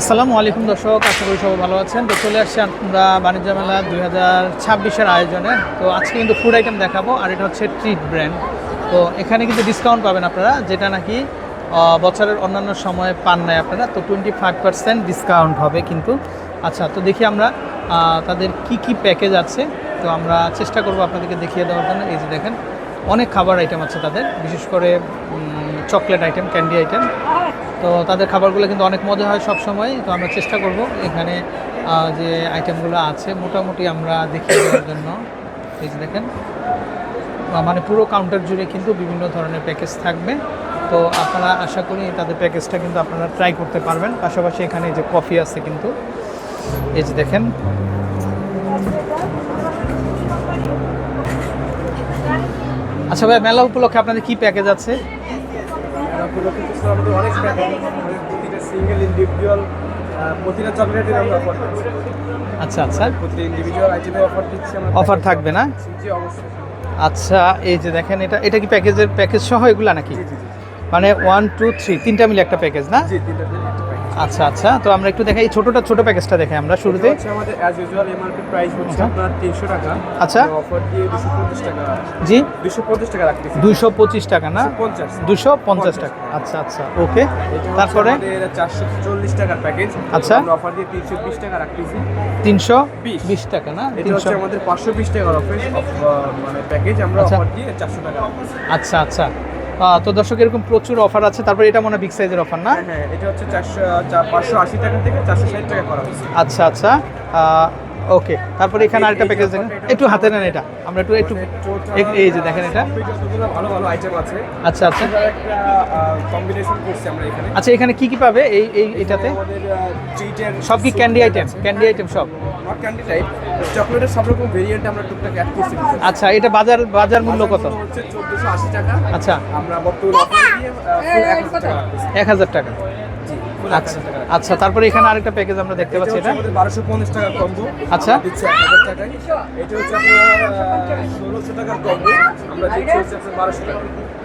আসসালামু আলাইকুম দর্শক, আশা করি সবাই ভালো আছেন। তো চলে আসছি আমরা বাণিজ্য মেলা দুই হাজার ছাব্বিশের আয়োজনে। তো আজকে কিন্তু ফুড আইটেম দেখাবো, আর এটা হচ্ছে ট্রিট ব্র্যান্ড তো এখানে কিন্তু ডিসকাউন্ট পাবেন আপনারা, যেটা নাকি বছরের অন্যান্য সময়ে পান নাই আপনারা, তো টোয়েন্টি ফাইভ পার্সেন্ট ডিসকাউন্ট হবে কিন্তু। আচ্ছা তো দেখি আমরা তাদের কি কি প্যাকেজ আছে। তো আমরা চেষ্টা করব আপনাদেরকে দেখিয়ে দেওয়ার জন্য। এই যে দেখেন, অনেক খাবার আইটেম আছে তাদের, বিশেষ করে চকলেট আইটেম ক্যান্ডি আইটেম তো তাদের খাবারগুলো কিন্তু অনেক মজা হয় সব সময় তো আমরা চেষ্টা করব এখানে যে আইটেমগুলো আছে মোটামুটি আমরা দেখিয়ে দেওয়ার জন্য। এই যে দেখেন মানে পুরো কাউন্টার জুড়ে কিন্তু বিভিন্ন ধরনের প্যাকেজ থাকবে। তো আপনারা আশা করি তাদের প্যাকেজটা কিন্তু আপনারা ট্রাই করতে পারবেন। পাশাপাশি এখানে যে কফি আছে কিন্তু, এই যে দেখেন। আচ্ছা ভাই, মেলা উপলক্ষে আপনাদের কি প্যাকেজ আছে? আমাদের অনেক প্রতিটা সিঙ্গেল ইন্ডিভিজুয়াল প্রতিটা চকলেটের আমরা অফার দিচ্ছি আচ্ছা আচ্ছা। প্রতিটা ইন্ডিভিজুয়াল আইটেমে অফার দিচ্ছি আমরা। অফার থাকবে না? জি অবশ্যই। আচ্ছা এই যে দেখেন এটা এটা কি প্যাকেজের প্যাকেজ সহ এগুলা নাকি? মানে ওয়ান টু থ্রি তিনটা মিলে একটা প্যাকেজ না? জি তিনটা আচ্ছা আচ্ছা। তো আমরা একটু দেখাই ছোটোটা ছোটো প্যাকেজটা দেখাই আমরা শুরুতে। আমাদের অ্যাজ ইউজুয়াল এমআরপি প্রাইস হচ্ছে আচ্ছা। আপনার তিনশো টাকা। আচ্ছা। অফার দিয়ে দুশো পঞ্চাশ টাকা। জি। দুশো পঞ্চাশ টাকা রাখতেছি। দুশো পঁচিশ টাকা না? পঞ্চাশ। দুশো পঞ্চাশ টাকা। আচ্ছা আচ্ছা। ওকে। তারপরে? চারশো চল্লিশ টাকার প্যাকেজ আচ্ছা। আমরা অফার দিয়ে তিনশো বিশ টাকা রাখতেছি। তিনশো বিশ। বিশ। টাকা না? এটা হচ্ছে আমাদের পাঁচশো বিশ টাকার অফার মানে প্যাকেজ আমরা আচ্ছা। অফার দিয়ে চারশো টাকা রাখতেছি। আচ্ছা আচ্ছা। তো দর্শক এরকম প্রচুর অফার আছে। তারপরে এটা মনে বিগ সাইজের অফার না? হ্যাঁ হ্যাঁ এটা হচ্ছে চারশো পাঁচশো আশি টাকা থেকে চারশো ষাট টাকা করা হচ্ছে আচ্ছা আচ্ছা। ওকে তারপরে এখানে আরেকটা প্যাকেজ দেখেন। একটু হাতে নেন এটা। আমরা একটু একটু এক- এই যে দেখেন এটা। ভালো ভালো আইটেম আছে আচ্ছা আচ্ছা। একটা কম্বিনেশন করছি আমরা এখানে। আচ্ছা এখানে কি কি পাবে? এই এই এটাতে? সব কি ক্যান্ডি আইটেম ক্যান্ডি আইটেম সব। নট ক্যান্ডি টাইপ চকলেটের সব রকম ভেরিয়েন্ট আমরা টুকটাক অ্যাড করছি আচ্ছা এটা বাজার বাজার মূল্য কত? হচ্ছে চোদ্দোশো আশি টাকা। আচ্ছা। আমরা বর্তমানে অফার দিয়ে ফুল এক হাজার টাকা। আচ্ছা আচ্ছা তারপরে এখানে আরেকটা প্যাকেজ আমরা দেখতে পাচ্ছি এটা। বারোশো পঞ্চাশ টাকার কম্বো আচ্ছা। টাকায়। এটা হচ্ছে ষোলোশো টাকার কম্বো আমরা বারোশো টাকা।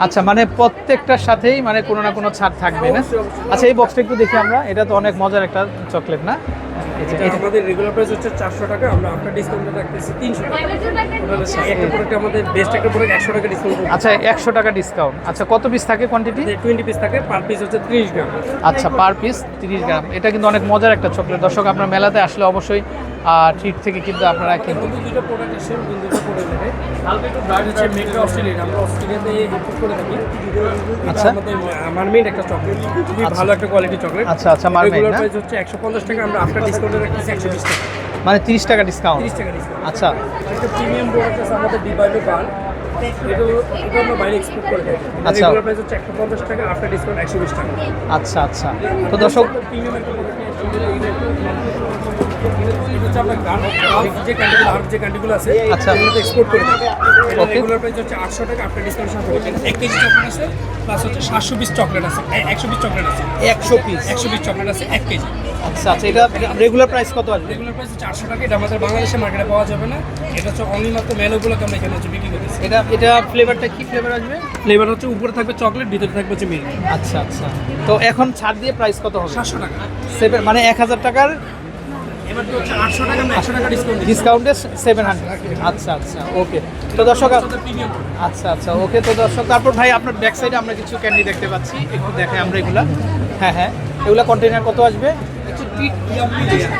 আচ্ছা মানে প্রত্যেকটার সাথেই মানে কোনো না কোনো ছাড় থাকবে না। আচ্ছা এই বক্সটা একটু দেখি আমরা। এটা তো অনেক মজার একটা চকলেট না? আমাদের রেগুলার প্রাইস হচ্ছে চারশো টাকা আমরা আপনার ডিসকাউন্টে রাখতেছি তিনশো টাকা। একটা প্রোডাক্ট আমাদের বেস্ট একটা প্রোডাক্ট একশো টাকা ডিসকাউন্ট আচ্ছা একশো টাকা ডিসকাউন্ট আচ্ছা কত পিস থাকে কোয়ান্টিটি টোয়েন্টি পিস থাকে পার পিস হচ্ছে ত্রিশ গ্রাম। আচ্ছা পার পিস তিরিশ গ্রাম। এটা কিন্তু অনেক মজার একটা চকলেট দর্শক আপনার মেলাতে আসলে অবশ্যই ট্রিট থেকে কিন্তু আপনারা কিন্তু দুটো প্রোডাক্ট এসে দুটো হালকা একটু মেড অস্ট্রেলিয়ান আমরা অস্ট্রেলিয়াতে ইম্পোর্ট করে থাকি। আচ্ছা। আচ্ছা আমাদের মারমেড একটা চকলেট খুবই ভালো একটা কোয়ালিটি চকলেট আচ্ছা, আচ্ছা, রেগুলার না? প্রাইস হচ্ছে একশো পঞ্চাশ টাকা আমরা আপনার ডিসকাউন্টে রাখতেছি একশো বিশ টাকা মানে তিরিশ টাকা ডিসকাউন্ট তিরিশ টাকা ডিসকাউন্ট আচ্ছা। একটা প্রিমিয়াম প্রোডাক্ট আছে আমাদের ডিবাইলো পান আচ্ছা। আচ্ছা আচ্ছা। তো দর্শক আচ্ছা। এক্সপোর্ট করে. রেগুলার প্রাইস হচ্ছে আটশো টাকা আফটার ডিসকাউন্ট সাথে এক কেজি চকলেট আছে প্লাস হচ্ছে সাতশো পিস চকলেট আছে একশো পিস চকলেট আছে একশো পিস একশো পিস চকলেট আছে এক কেজি আচ্ছা আচ্ছা এটা রেগুলার প্রাইস কত আসবে? রেগুলার প্রাইস হচ্ছে আটশো টাকা এটা আমাদের বাংলাদেশের মার্কেটে পাওয়া যাবে না এটা হচ্ছে অনলি মাত্র মেলোগুলোকে আমরা এখানে হচ্ছে বিক্রি করতেছি এটা এটা ফ্লেভারটা কি ফ্লেভার আসবে? ফ্লেভার হচ্ছে উপরে থাকবে চকলেট ভিতরে থাকবে হচ্ছে মিল্ক আচ্ছা আচ্ছা। তো এখন ছাড় দিয়ে প্রাইস কত হবে? সাতশো টাকা। সেভেন মানে এক হাজার টাকার ডিসকাউন্ট ডিসকাউন্টে সেভেন হান্ড্রেড আচ্ছা আচ্ছা ওকে তো দর্শক আচ্ছা আচ্ছা ওকে তো দর্শক তারপর ভাই আপনার ব্যাক সাইডে আমরা কিছু ক্যান্ডি দেখতে পাচ্ছি। একটু দেখাই আমরা এগুলা। হ্যাঁ হ্যাঁ এগুলা কন্টেনার কত আসবে? হচ্ছে লেয়ার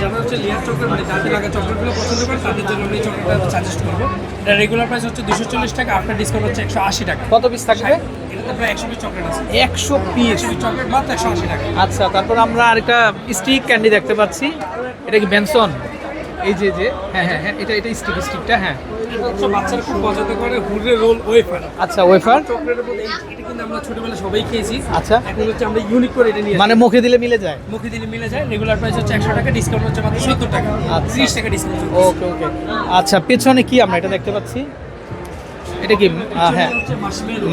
যারা হচ্ছে লেয়ার চকলেট মানে যাদের লাগা চকলেটগুলো পছন্দ করে তাদের জন্য চকলেটটা সাজেস্ট করব। এটা রেগুলার প্রাইস হচ্ছে দুশো চল্লিশ টাকা ডিসকাউন্ট হচ্ছে একশো আশি টাকা। কত পিস থাকবে? এটাতে প্রায় একশো পিস চকলেট আছে। একশো পিস একশো পিস চকলেট মাত্র একশো আশি টাকা। আচ্ছা তারপর আমরা আরেকটা স্টিক ক্যান্ডি দেখতে পাচ্ছি। এটা কি বেনসন এই যে যে হ্যাঁ হ্যাঁ হ্যাঁ এটা এটা স্টিক স্টিকটা হ্যাঁ। বাচ্চারা খুব পছন্দ করে হুডরে রোল ওয়েফার। আচ্ছা ওয়েফার? চকলেটের মধ্যে এটা কিন্তু আমরা ছোটবেলায় সবাই খেয়েছি। আচ্ছা। এখন হচ্ছে আমরা ইউনিক করে এটা নিয়ে মানে মুখে দিলে মিলে যায়? মুখে দিলে মিলে যায় রেগুলার প্রাইস হচ্ছে একশো টাকা ডিসকাউন্ট হচ্ছে মাত্র সত্তর টাকা। আচ্ছা। ত্রিশ টাকা ডিসকাউন্ট ওকে ওকে। আচ্ছা পেছনে কি আমরা এটা দেখতে পাচ্ছি? এটা কি হ্যাঁ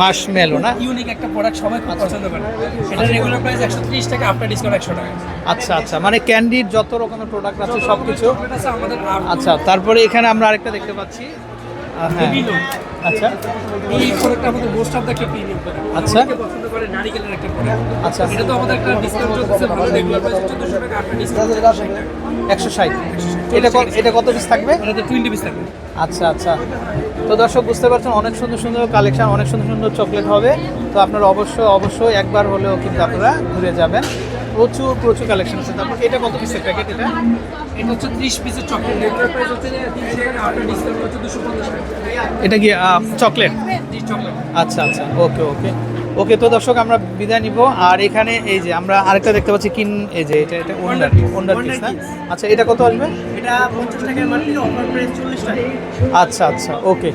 মার্শমেলো না? ইউনিক একটা প্রোডাক্ট সবাই খুব পছন্দ করে। এটা রেগুলার প্রাইস একশো ত্রিশ টাকা আফটার ডিসকাউন্ট একশো টাকা। আচ্ছা আচ্ছা মানে ক্যান্ডির যত রকমের প্রোডাক্ট আছে সব কিছু আমাদের আচ্ছা তারপরে এখানে আমরা আরেকটা দেখতে পাচ্ছি। হ্যাঁ। আচ্ছা। এই প্রোডাক্টটা আমাদের most of the KP premium আচ্ছা। করে নারিকেলের একটা প্রোডাক্ট আচ্ছা। এটা তো আমাদের একটা ডিসকাউন্ট চলতেছে ভালো রেগুলার প্রাইস হচ্ছে দুশো টাকা আপনার ডিসকাউন্ট একশো ষাট। এটা কত এটা কত পিস থাকবে? এটা তো টোয়েন্টি পিস থাকবে। আচ্ছা আচ্ছা। তো দর্শক বুঝতে পারছেন অনেক সুন্দর সুন্দর কালেকশন অনেক সুন্দর সুন্দর চকলেট হবে। তো আপনারা অবশ্যই অবশ্যই একবার হলেও কিন্তু আপনারা ঘুরে যাবেন। প্রচুর প্রচুর কালেকশন আছে। তারপর এটা কত পিসের প্যাকেট এটা? এটা হচ্ছে ত্রিশ পিসের চকলেট রেগুলার প্রাইস হচ্ছে তিনশো টাকা আপনার ডিসকাউন্ট হচ্ছে দুশো পঞ্চাশ টাকা। এটা কি চকলেট চকলেট আচ্ছা আচ্ছা। ওকে ওকে ওকে তো দর্শক আমরা বিদায় নিব। আর এখানে এই যে আমরা আরেকটা দেখতে পাচ্ছি কিন এই যে এটা এটা ওন্ডার ওন্ডার পিস না? আচ্ছা এটা কত আসবে? এটা পঞ্চাশ টাকা মানে অফার প্রাইস চল্লিশ টাকা। আচ্ছা আচ্ছা ওকে।